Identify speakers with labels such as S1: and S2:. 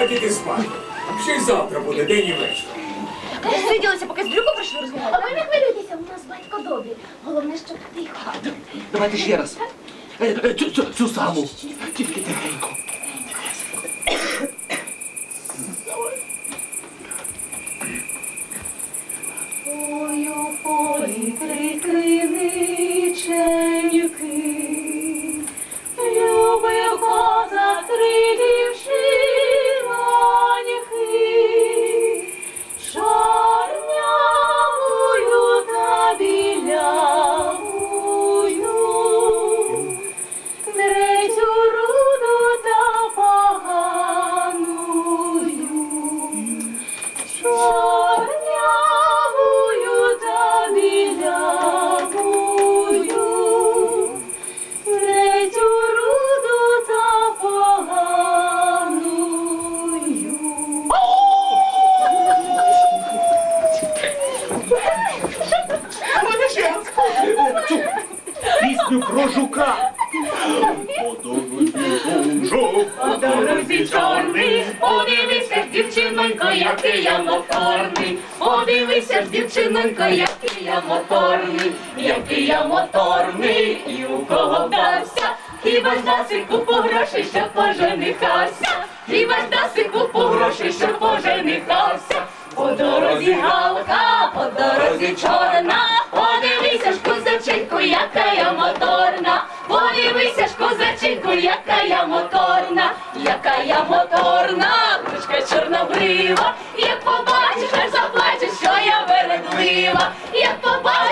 S1: Ледь іди спати. Ще й завтра буде день і вечір.
S2: Е, Сиділися, поки з дрюку прийшли розмовляти.
S3: А ви не хвилюйтеся, у нас батько добрі. Головне, що тихо.
S4: Давайте ще раз. Е, е, цю саму. Тільки тихенько. Пісню про жука. По дорозі Жук.
S5: По дорозі чорний, подивися ж, дівчинонько, який я моторний. Подивися ж, дівчинонько, який я моторний, який я моторний, і у кого вдався, хіба ж даси купу грошей, щоб поженихався, хіба ж даси купу грошей, щоб поженихався. По дорозі галка, по дорозі чорна, подивися ж, козаченьку, яка я моторна, подивися ж, козаченьку, яка я моторна, яка я моторна, ручка чорнобрива, як побачиш, не заплачеш, що я вередлива, як побачиш,